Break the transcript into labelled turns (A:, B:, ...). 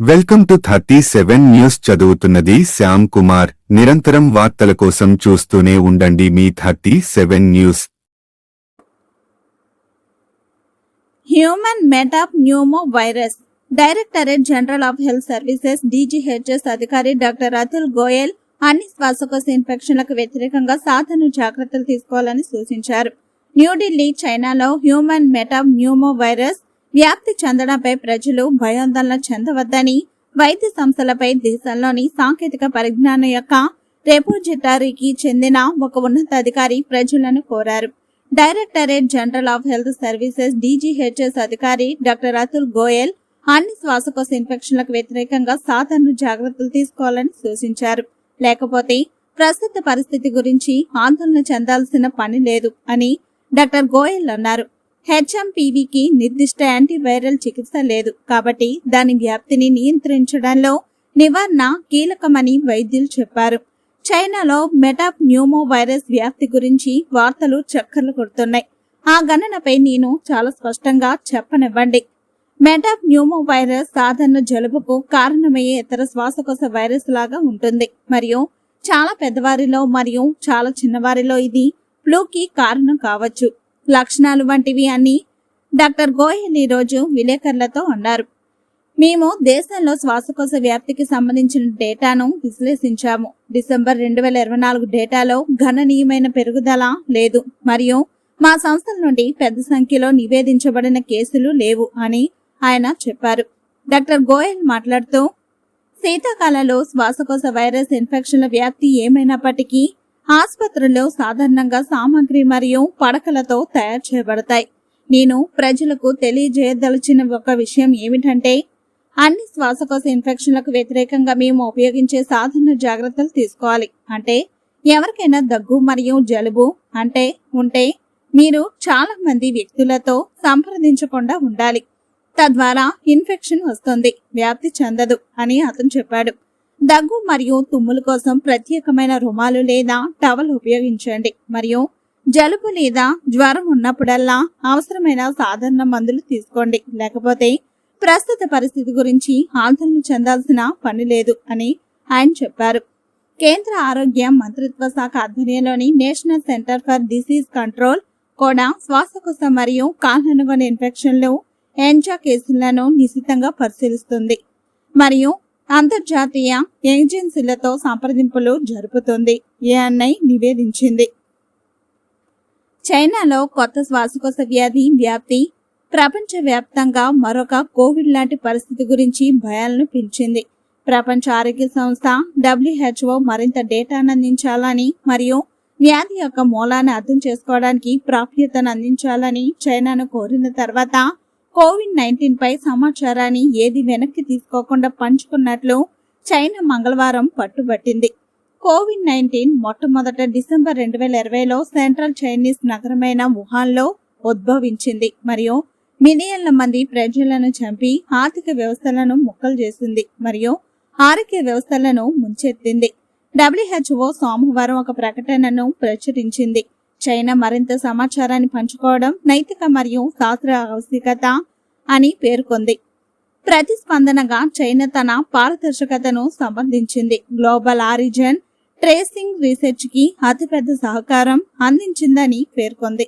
A: Welcome to thirty seven news చదువుతున్నది శ్యామ్ కుమార్. నిరంతరం వార్తల కోసం చూస్తూనే ఉండండి మీ thirty seven news.
B: Human metapneumovirus. Directorate general of health services DGHS అధికారి డాక్టర్ అతుల్ గోయల్ అన్ని శ్వాసకోశ ఇన్ఫెక్షన్లకు వ్యతిరేకంగా సాధన జాగ్రత్తలు తీసుకోవాలని సూచించారు. న్యూఢిల్లీ చైనాలో హ్యూమన్ మెటాప్ న్యూమో వైరస్ వ్యాప్తి చెందడంపై ప్రజలు భయాందోళన చెందవద్దని వైద్య సంస్థలపై దేశంలోని సాంకేతిక పరిజ్ఞానం యొక్క రెపోజిటరీకి చెందిన ఒక ఉన్నతాధికారి ప్రజలను కోరారు. Directorate general of health services DGHS అధికారి డాక్టర్ అతుల్ గోయల్ అన్ని శ్వాసకోశ ఇన్ఫెక్షన్లకు వ్యతిరేకంగా సాధారణ జాగ్రత్తలు తీసుకోవాలని సూచించారు. లేకపోతే ప్రస్తుత పరిస్థితి గురించి ఆందోళన చెందాల్సిన పని లేదు అని డాక్టర్ గోయల్ అన్నారు. హెచ్ఎంపీవీకి నిర్దిష్ట యాంటీవైరల్ చికిత్స లేదు. కాబట్టి దాని వ్యాప్తిని నియంత్రించడంలో నివారణ కీలకమని వైద్యులు చెప్పారు. చైనాలో మెటాప్ న్యూమో వైరస్ వ్యాప్తి గురించి వార్తలు చక్కర్లు కొడుతున్నాయి. ఆ గణనపై నేను చాలా స్పష్టంగా చెప్పనివ్వండి. మెటాప్ న్యూమో వైరస్ సాధారణ జలుబుకు కారణమయ్యే ఇతర శ్వాసకోశ వైరస్ లాగా ఉంటుంది. మరియు చాలా పెద్దవారిలో మరియు చాలా చిన్నవారిలో ఇది ఫ్లూకి కారణం కావచ్చు. లక్షణాలు వంటివి అని డాక్టర్ గోయల్ ఈ రోజు విలేకరులతో అన్నారు. మేము దేశంలో శ్వాసకోశ వ్యాప్తికి సంబంధించిన డేటాను విశ్లేషించాము. డిసెంబర్ రెండు వేల ఇరవై నాలుగు డేటాలో గణనీయమైన పెరుగుదల లేదు. మరియు మా సంస్థల నుండి పెద్ద సంఖ్యలో నివేదించబడిన కేసులు లేవు అని ఆయన చెప్పారు. డాక్టర్ గోయల్ మాట్లాడుతూ శీతాకాలంలో శ్వాసకోశ వైరస్ ఇన్ఫెక్షన్ల వ్యాప్తి ఏమైనప్పటికీ ఆసుపత్రుల్లో సాధారణంగా సామాగ్రి మరియు పడకలతో తయారు చేయబడతాయి. నేను ప్రజలకు తెలియజేయదలిచిన ఒక విషయం ఏమిటంటే అన్ని శ్వాసకోశ ఇన్ఫెక్షన్లకు వ్యతిరేకంగా మేము ఉపయోగించే సాధారణ జాగ్రత్తలు తీసుకోవాలి. అంటే ఎవరికైనా దగ్గు మరియు జలుబు అంటే ఉంటే మీరు చాలా మంది వ్యక్తులతో సంప్రదించకుండా ఉండాలి. తద్వారా ఇన్ఫెక్షన్ వస్తుంది వ్యాప్తి చెందదు అని అతను చెప్పాడు. దగ్గు మరియు తుమ్ముల కోసం ప్రత్యేకమైన రుమాలు లేదా టవల్ ఉపయోగించండి. మరియు జలుబు లేదా జ్వరం ఉన్నప్పుడల్లా అవసరమైన సాధారణ మందులు తీసుకోండి. లేకపోతే ప్రస్తుత పరిస్థితి గురించి ఆందోళన చెందాల్సిన పని లేదు అని ఆయన చెప్పారు. కేంద్ర ఆరోగ్య మంత్రిత్వ శాఖ ఆధ్వర్యంలోని national centre for disease control కూడా శ్వాసకోశ మరియు కాళ్ళనుగొని ఇన్ఫెక్షన్లు ఎంజా కేసులను నిశితంగా పరిశీలిస్తుంది. మరియు అంతర్జాతీయ ఏజెన్సీలతో సంప్రదింపులు జరుపుతుంది. ఏఎన్ఐ నివేదించింది. చైనాలో కొత్త శ్వాసకోశ వ్యాధి వ్యాప్తి ప్రపంచవ్యాప్తంగా మరొక కోవిడ్ లాంటి పరిస్థితి గురించి భయాలను పెంచింది. ప్రపంచ ఆరోగ్య సంస్థ డబ్ల్యూహెచ్ఓ మరింత డేటాను అందించాలని మరియు వ్యాధి యొక్క మూలాన్ని అర్థం చేసుకోవడానికి ప్రాప్యతను అందించాలని చైనాను కోరిన తర్వాత కోవిడ్ నైన్టీన్ పై సమాచారాన్ని ఏది వెనక్కి తీసుకోకుండా పంచుకున్నట్లు చైనా మంగళవారం పట్టుబట్టింది. కోవిడ్ నైన్టీన్ మొట్టమొదట డిసెంబర్ రెండు వేల ఇరవైలో సెంట్రల్ చైనీస్ నగరమైన వుహాన్లో ఉద్భవించింది. మరియు మిలియన్ల మంది ప్రజలను చంపి ఆర్థిక వ్యవస్థలను ముక్కలు చేసింది మరియు ఆరోగ్య వ్యవస్థలను ముంచెత్తింది. డబ్ల్యూహెచ్ఓ సోమవారం ఒక ప్రకటనను ప్రచురించింది. చైనా మరింత సమాచారాన్ని పంచుకోవడం నైతిక మరియు శాస్త్ర ఆవశ్యకత అని పేర్కొంది. ప్రతిస్పందనగా చైనా తన పారదర్శకతను సమర్థించింది గ్లోబల్ ఆరిజన్ ట్రేసింగ్ రీసెర్చ్కి అతిపెద్ద సహకారం అందించిందని పేర్కొంది.